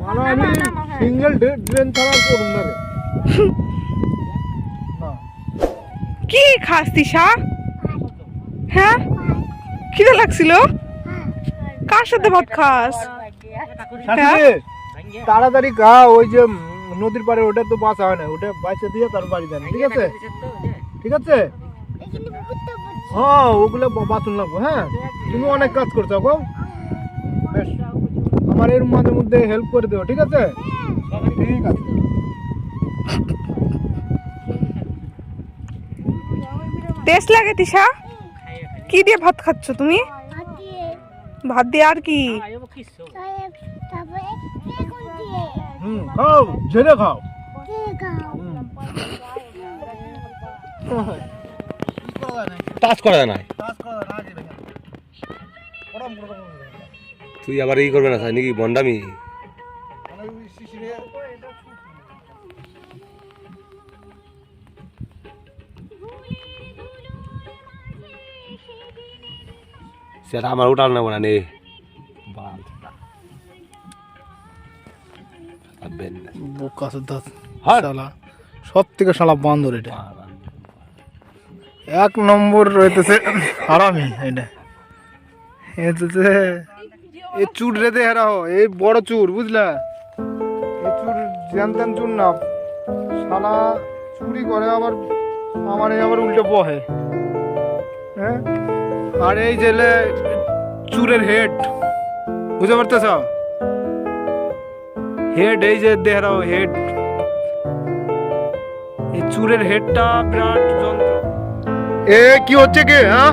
মানে আমি single drain ছাড়া করুন না। কি খাস তিশা হ্যাঁ? খিদে লাগছিল? কার সাথে ভাত খাস? শাশুড়ি, তাড়াতাড়ি খা ওই যে নদীর পাড়ে ওটা তো বাঁচা হয় না ওটা বাঁচা দিয়ে তার বাড়ি যান ঠিক আছে? ঠিক আছে? হ্যাঁ ওগুলো বাঁচুন লাগবো হ্যাঁ? তুমি অনেক কাজ করছ গো। বেশ। আমার এর মাঝে মধ্যে হেল্প করে দেবো ঠিক আছে? ঠিক আছে। টেস্ট লাগে তিশা? কি দিয়ে ভাত খাচ্ছ তুমি? ভাত দিয়ে আর কি? খাও ঝেড়ে খাও। টাচ করা যায় না। তুই আবার ই করবে না স্যার নাকি বন্ডামি? সেটা আমার উঠাল নেব না নে। সব থেকে শালা বান্দর এটা। এক নম্বর রইতেছে হারামি, এটা। এতেছে এই চুর রেতে হেরাও এই বড় চুর, বুঝলা? এই চুর জানতেন চুর না। শালা চুরি করে আবার আমার এই আবার উল্টে বহে। হ্যাঁ? আর এই জেলে চুরের হেড, বুঝতে পারতেছ? হেড, এই যে দেহরাও হেড। এই চুরের হেডটা বিরাট যন্ত্র। এ কি হচ্ছে কি হ্যাঁ?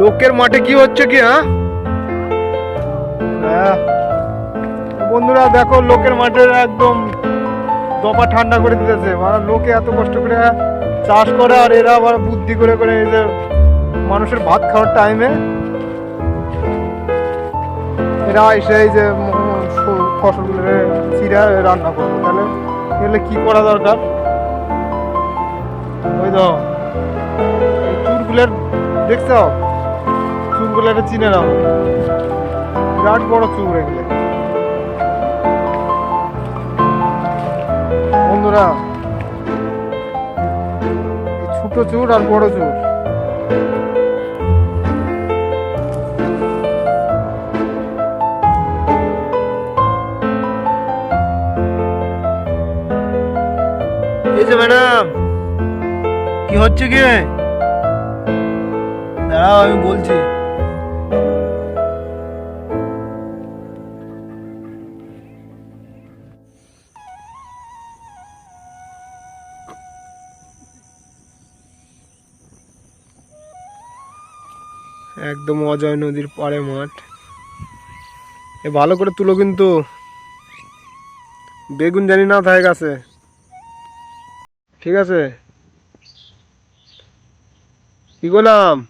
লোকের মাঠে কি হচ্ছে কি হ্যাঁ। বন্ধুরা, দেখো লোকের মাঠে একদম দফা ঠান্ডা করে দিতেছে। মানে লোকে এত কষ্ট করে চাষ করে আর এরা আবার বুদ্ধি করে করে এই যে মানুষের ভাত খাওয়ার টাইমে এরা এসে এই যে স- চিরা রান্না করব। তাহলে এগুলো কি করা দরকার? ওই তো, এই চুলগুলোর দেখছ? চুলগুলো চিনে নাও। বিরাট বড় চুল এগুলো। বন্ধুরা ছোট চুর আর বড় চুর এই যে ম্যাডাম, কি হচ্ছে কি? দাঁড়াও, আমি বলছি। একদম অজয় নদীর পাড়ে মাঠ। এ ভালো করে তুলো কিন্তু। বেগুন জানি না থাকে গাছে ঠিক আছে? কি করলাম?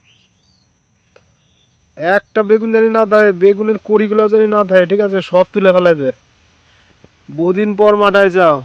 একটা বেগুন জানি না থাকে, বেগুনের কড়িগুলো জানি না থাকে, ঠিক আছে? সব তুলে ফেলাইছে। বহুদিন পর মাঠায় যাও